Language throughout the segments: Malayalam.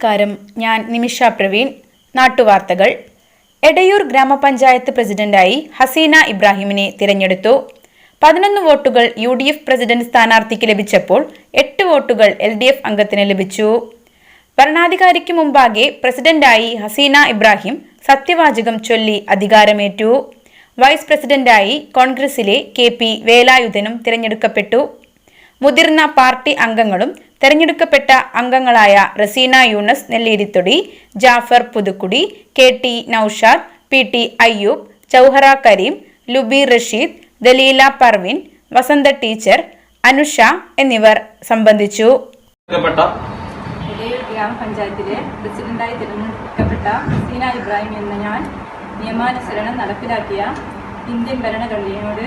നമസ്കാരം. ഞാൻ നിമിഷ പ്രവീൺ. നാട്ടുവാർത്തകൾ. എടയൂർ ഗ്രാമപഞ്ചായത്ത് പ്രസിഡന്റായി ഹസീന ഇബ്രാഹിമിനെ തിരഞ്ഞെടുത്തു. പതിനൊന്ന് വോട്ടുകൾ യു ഡി എഫ് പ്രസിഡന്റ് സ്ഥാനാർത്ഥിക്ക് ലഭിച്ചപ്പോൾ എട്ട് വോട്ടുകൾ എൽ ഡി എഫ് അംഗത്തിന് ലഭിച്ചു. ഭരണാധികാരിക്ക് മുമ്പാകെ പ്രസിഡന്റായി ഹസീന ഇബ്രാഹിം സത്യവാചകം ചൊല്ലി അധികാരമേറ്റു. വൈസ് പ്രസിഡന്റായി കോൺഗ്രസിലെ കെ പി വേലായുധനും തിരഞ്ഞെടുക്കപ്പെട്ടു. മുതിർന്ന പാർട്ടി അംഗങ്ങളും തെരഞ്ഞെടുക്കപ്പെട്ട അംഗങ്ങളായ Raseena Younus Nelleritthodi Jafar Puthukkudi K T Noushad P T Ayyub Chouhara Kareem Lubi Rasheed Daleela Parveen Vasantha teacher Anusha എന്നിവർ സംബന്ധിച്ചു. ഗ്രാമപഞ്ചായത്തിലെ പ്രസിഡന്റായി തിരഞ്ഞെടുക്കപ്പെട്ട സീന ഇബ്രാഹിം എന്ന ഞാൻ നിയമാനുസരണം നടപ്പിലാക്കിയ ഇന്ത്യൻ ഭരണഘടനയോട്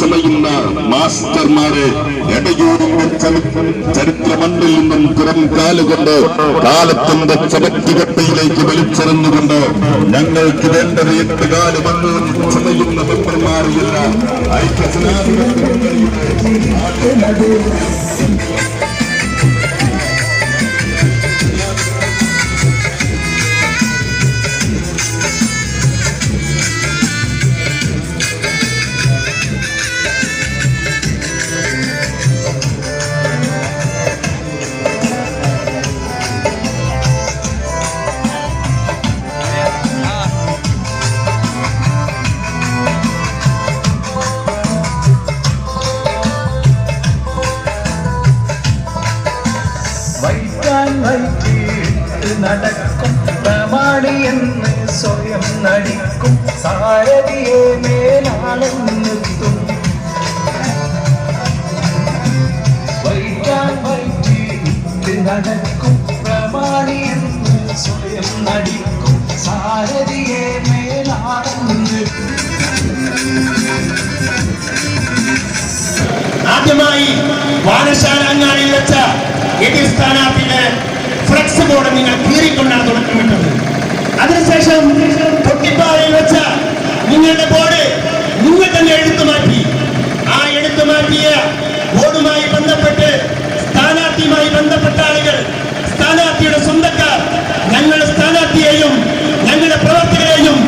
ചമയുന്ന മാസ്റ്റർമാരെ എടയൂരിന്റെ ചരി- ചരിത്രമണ്ണിൽ നിന്നും പുറം കാലുകൊണ്ട് കാലത്തിന്റെ ചവറ്റുകട്ടയിലേക്ക് വലിച്ചെറിഞ്ഞുകൊണ്ട് ഞങ്ങൾക്ക് വേണ്ടത് എട്ട് കാലുമമ്പോഞ്ഞ് ചമയുന്ന മെമ്പർമാരെയല്ല വൈകാൻ സാരഥിയെ മേലാളെന്നെത്തും വൈകാൻ വൈറ്റി നടക്കും പ്രമാണിയെന്ന് സ്വയം നടിക്കും. സാരഥിയെ ആദ്യമായി വാഴശാല അങ്ങാടിയിൽ വെച്ച എതിർ സ്ഥാനാർത്ഥിയുടെ ഫ്ലക്സ് ബോർഡ് നിങ്ങൾ കീറിക്കൊണ്ടാണ് തുടക്കമിട്ടത് അതിനുശേഷം തൊട്ടിപ്പാറയിൽ വെച്ച നിങ്ങളുടെ ബോർഡ് നിങ്ങൾ തന്നെ എടുത്തു മാറ്റി. ആ എടുത്തു മാറ്റിയ ബോർഡുമായി ബന്ധപ്പെട്ട് സ്ഥാനാർത്ഥിയുമായി ബന്ധപ്പെട്ട ആളുകൾ സ്ഥാനാർത്ഥിയുടെ സ്വന്തക്കാർ ഞങ്ങളുടെ സ്ഥാനാർത്ഥിയെയും ഞങ്ങളുടെ പ്രവർത്തകരെയും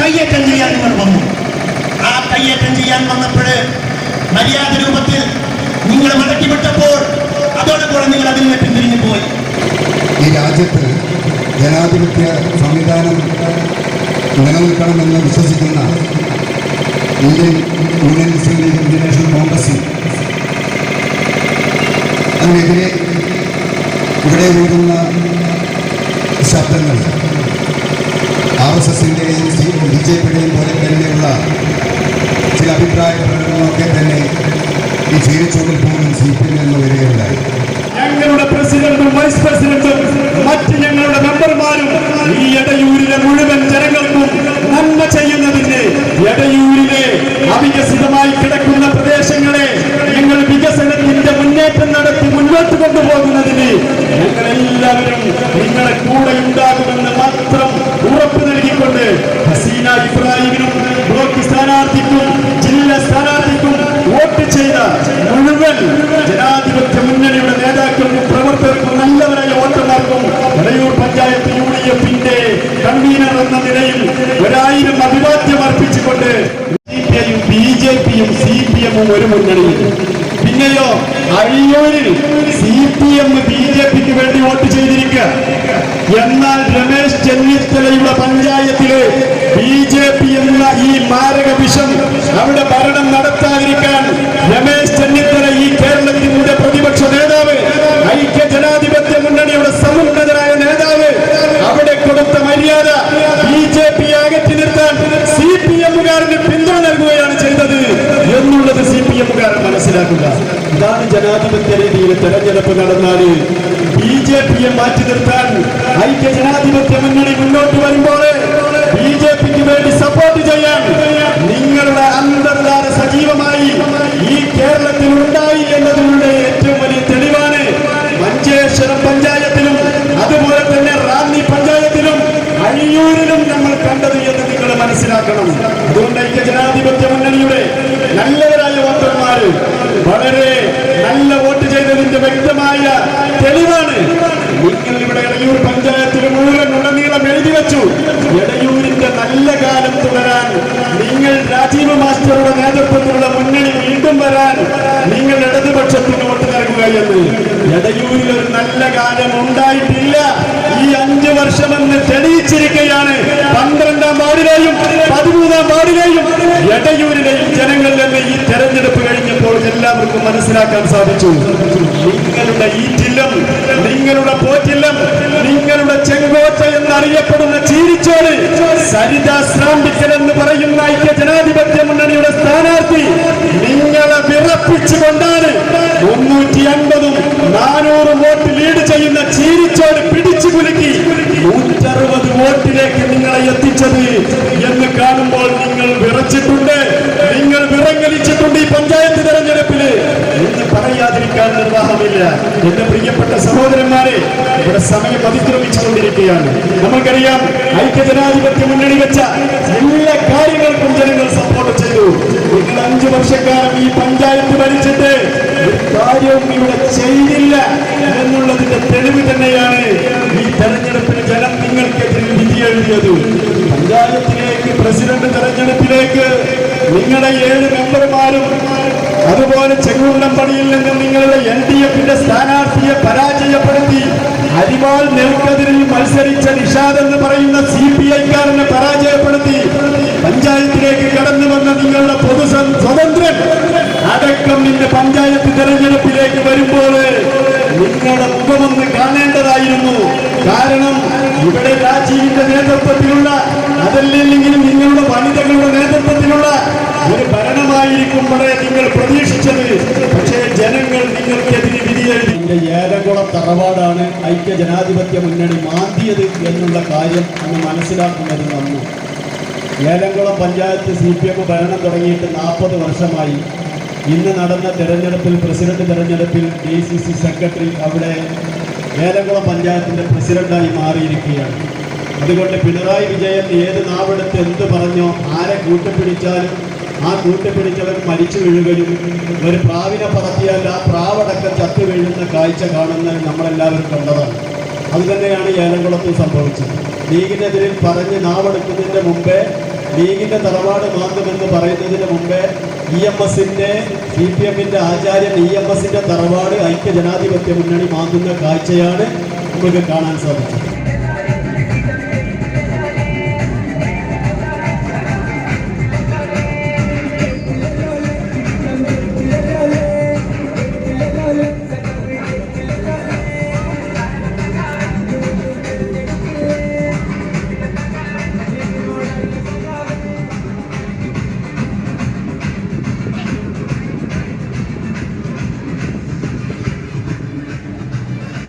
കയ്യേറ്റം ചെയ്യാൻ നിങ്ങൾ വന്നു. ആ കയ്യേറ്റം ചെയ്യാൻ വന്നപ്പോൾ മര്യാദ രൂപത്തിൽ നിങ്ങൾ മടക്കി വിട്ടപ്പോൾ അതോടുകൂടെ നിങ്ങൾ അതിൽ നിന്ന് പിന്തിരിഞ്ഞു പോയി ഈ രാജ്യത്ത് ജനാധിപത്യ സംവിധാനം നിലനിൽക്കണമെന്ന് വിശ്വസിക്കുന്ന Indian Union Muslim League Indian Congress അതിനെതിരെ ഇവിടെ വീഴുന്ന ശബ്ദങ്ങൾ ആർ എസ് എസിന്റെയും ബി ജെ പിയുടെയും പോലെ തന്നെയുള്ള ചില അഭിപ്രായ പ്രകടനങ്ങളൊക്കെ തന്നെ ഈ ചീരച്ചോടിൽ പോലും സി പി എം എന്ന് വരികയുണ്ടായി ഞങ്ങളുടെ പ്രസിഡന്റും നിങ്ങളെ കൂടെ ഉണ്ടാകുമെന്ന് മാത്രം ഉറപ്പ് നൽകിക്കൊണ്ട് ഹസീന ഇബ്രാഹിമിനും ബ്ലോക്ക് സ്ഥാനാർത്ഥിക്കും ജില്ലാ സ്ഥാനാർത്ഥിക്കും വോട്ട് ചെയ്ത മുഴുവൻ ജനാധിപത്യ മുന്നണിയുടെ നേതാക്കൾക്കും പ്രവർത്തകർക്കും നല്ലവരായ വോട്ടർമാർക്കും എടയൂർ പഞ്ചായത്ത് യു ഡി എഫിന്റെ കൺവീനർ എന്ന നിലയിൽ ഒരായിരം അഭിവാദ്യം അർപ്പിച്ചുകൊണ്ട് ബി ജെ പിയും സി പി എമ്മും ഒരു മുന്നണിയിൽ. പിന്നെയോ അഴിയൂരിൽ C P M B J പിക്ക് വേണ്ടി വോട്ട് ചെയ്തിരിക്കുക. എന്നാൽ രമേശ് ചെന്നിത്തലയുടെ പഞ്ചായത്തിലെ ബി ജെ പി എന്ന ഈ മാരക വിഷം അവിടെ ഭരണം നടത്താതിരിക്കാൻ രമേശ് ചെന്നിത്തല ഈ കേരളത്തിന്റെ പ്രതിപക്ഷ നേതാവ് ഐക്യ ജനാധിപത്യ മുന്നണിയുടെ സമുന്നതരായ നേതാവ് അവിടെ കൊടുത്ത മര്യാദ ബി ജെ പി അകറ്റി നിർത്താൻ സി പി എമ്മുകാരന് പിന്തുണ നൽകുകയാണ് ചെയ്തത് എന്നുള്ളത് സി പി എമ്മുകാരൻ മനസ്സിലാക്കുക. ഇതാണ് ജനാധിപത്യ രീതിയിൽ തെരഞ്ഞെടുപ്പ് നടന്നാൽ ബി ജെ പിയെ മാറ്റി നിർത്താൻ ഐക്യ ജനാധിപത്യ മുന്നണി മുന്നോട്ട് വരുമ്പോൾ ബി ജെ പിക്ക് വേണ്ടി സപ്പോർട്ട് ചെയ്യാൻ നിങ്ങളുടെ അന്തർധാര സജീവമായി ഈ കേരളത്തിൽ ഉണ്ടായി എന്നതിനുള്ള ഏറ്റവും വലിയ തെളിവാണ് മഞ്ചേശ്വരം പഞ്ചായത്തിലും അതുപോലെ തന്നെ റാന്നി പഞ്ചായത്തിലും അഴിയൂരിലും നമ്മൾ കണ്ടത് എന്ന് നിങ്ങൾ മനസ്സിലാക്കണം അതുകൊണ്ട് ഐക്യ ജനാധിപത്യ മുന്നണിയുടെ നല്ലവരായ വോട്ടർമാര് വളരെ നല്ല വോട്ട് ചെയ്തതിന്റെ വ്യക്തമായ തെളിവാണ്. ഇവിടെ എടയൂർ പഞ്ചായത്തിൽ മുഴുവൻ ഉടനീളം എഴുതി വെച്ചു. എടയൂരിന്റെ നല്ല കാലം തുടരാൻ നിങ്ങൾ രാജീവ് മാസ്റ്ററുടെ നേതൃത്വത്തിലുള്ള മുന്നണി വീണ്ടും വരാൻ നിങ്ങൾ ഇടതുപക്ഷത്തിന് വോട്ട് നൽകുക എന്ന് എടയൂരിൽ ഒരു നല്ല കാലം ഉണ്ടായിട്ടില്ല ഈ അഞ്ചു വർഷമെന്ന് തെളിയിച്ചിരിക്കുകയാണ് പന്ത്രണ്ടാം വാർഡിലെയും പതിമൂന്നാം വാർഡിലെയും എടയൂരിലെയും ജനങ്ങളിൽ നിന്ന് ഈ തെരഞ്ഞെടുപ്പ് കഴിഞ്ഞപ്പോൾ എല്ലാവർക്കും മനസ്സിലാക്കാൻ സാധിച്ചു. നിങ്ങളുടെ ഈറ്റില്ലം നിങ്ങളുടെ പോറ്റില്ലം നിങ്ങളുടെ ചെങ്കോട്ട എന്നറിയപ്പെടുന്ന ചീരിച്ചോട് സരിത ശ്രാമ്പിക്കൽ എന്ന് പറയുന്ന ഐക്യ ജനാധിപത്യ മുന്നണിയുടെ സ്ഥാനാർത്ഥി നിങ്ങളെ വിറപ്പിച്ചുകൊണ്ടാണ് മുന്നൂറ്റി അൻപതും നാനൂറ് വോട്ട് ലീഡ് ചെയ്യുന്ന ചീരിച്ചോട് പിടിച്ചു കുലുക്കി നൂറ്ററുപത് വോട്ടിലേക്ക് നിങ്ങളെ എത്തിച്ചത് എന്ന് കാണുമ്പോൾ നിങ്ങൾ വിറച്ചിട്ടുണ്ട് നിങ്ങൾ വിറങ്ങലിച്ചിട്ടുണ്ട് ഈ പഞ്ചായത്ത് തെരഞ്ഞെടുപ്പിൽ എന്ന് പറയാതിരിക്കാൻ നിർവാഹമില്ല എന്റെ പ്രിയപ്പെട്ട സഹോദരന്മാരെ ഇവിടെ സമയം അതിക്രമിച്ചുകൊണ്ടിരിക്കുകയാണ്. നമുക്കറിയാം ഐക്യജനാധിപത്യ മുന്നണി വെച്ച എല്ലാ കാര്യങ്ങൾക്കും ജനങ്ങൾ സപ്പോർട്ട് ചെയ്തു. നിങ്ങൾ അഞ്ചു വർഷക്കാലം ഈ പഞ്ചായത്ത് ഭരിച്ചിട്ട് കാര്യവും ഇവിടെ ചെയ്തില്ല എന്നുള്ളതിന്റെ തെളിവ് തന്നെയാണ് ഈ തെരഞ്ഞെടുപ്പിന് ജനം നിങ്ങൾക്കെതിരെ വിധി എഴുതിയത്. പഞ്ചായത്തിലേക്ക് പ്രസിഡന്റ് തെരഞ്ഞെടുപ്പിലേക്ക് നിങ്ങളുടെ ഏഴ് മെമ്പർമാരും അതുപോലെ ചെങ്ങുണ്ടമ്പടിയിൽ നിന്ന് നിങ്ങളുടെ എൻ ഡി എഫിന്റെ സ്ഥാനാർത്ഥിയെ പരാജയപ്പെടുത്തി അരിവാൾ നെൽക്കതിരിൽ മത്സരിച്ച നിഷാദ് എന്ന് പറയുന്ന സി പി ഐക്കാരനെ പരാജയപ്പെടുത്തി പഞ്ചായത്തിലേക്ക് കടന്നു വന്ന നിങ്ങളുടെ പൊതു സ്വ- സ്വതന്ത്രൻ. അടക്കം നിന്റെ പഞ്ചായത്ത് തെരഞ്ഞെടുപ്പിലേക്ക് വരുമ്പോൾ നിങ്ങളുടെ മുഖമൊന്ന് കാണേണ്ടതായിരുന്നു. കാരണം ഇവിടെ രാജീവിന്റെ നേതൃത്വത്തിലുള്ള അതല്ലെങ്കിൽ നിങ്ങളുടെ വനിതകളുടെ നേതൃത്വത്തിലുള്ള ഒരു ഭരണമായിരിക്കുമ്പോഴേ നിങ്ങൾ പ്രതീക്ഷിച്ചത്. പക്ഷേ ജനങ്ങൾ നിങ്ങൾക്കെതിരെ വിധിയെഴുതി. ഏലംകുളം തറവാടാണ് ഐക്യ ജനാധിപത്യ മുന്നണി മാന്തിയത് എന്നുള്ള കാര്യം നമ്മൾ മനസ്സിലാക്കുന്നത് നന്നു. Elamkulam panchayat C P M ഭരണം തുടങ്ങിയിട്ട് നാൽപ്പത് വർഷമായി. ഇന്ന് നടന്ന തെരഞ്ഞെടുപ്പിൽ പ്രസിഡന്റ് തെരഞ്ഞെടുപ്പിൽ ഡി സി സി സെക്രട്ടറി അവിടെ ഏലംകുളം പഞ്ചായത്തിന്റെ പ്രസിഡന്റായി മാറിയിരിക്കുകയാണ്. അതുകൊണ്ട് പിണറായി വിജയൻ ഏത് നാവെടുത്ത് എന്ത് പറഞ്ഞോ ആരെ കൂട്ടുപിടിച്ചാലും ആ കൂട്ടുപിടിച്ചവൻ മരിച്ചു വീഴുകയും ഒരു പ്രാവിനെ പറത്തിയാൽ ആ പ്രാവടക്കം ചത്തു വീഴുന്ന കാഴ്ച കാണുന്നത് നമ്മളെല്ലാവരും കണ്ടതാണ്. അതുതന്നെയാണ് ഏലംകുളത്തിൽ സംഭവിച്ചത്. ലീഗിനെതിരെ പറഞ്ഞ് നാവെടുക്കുന്നതിന് മുമ്പേ ലീഗിന്റെ തറവാട് മാന്തുമെന്ന് പറയുന്നതിന് മുമ്പേ ഇ എം എസിന്റെ സി പി എമ്മിന്റെ ആചാര്യൻ ഇ എം എസിന്റെ തറവാട് ഐക്യ ജനാധിപത്യ മുന്നണി മാന്തുന്ന കാഴ്ചയാണ് നമുക്ക് കാണാൻ സാധിച്ചത്.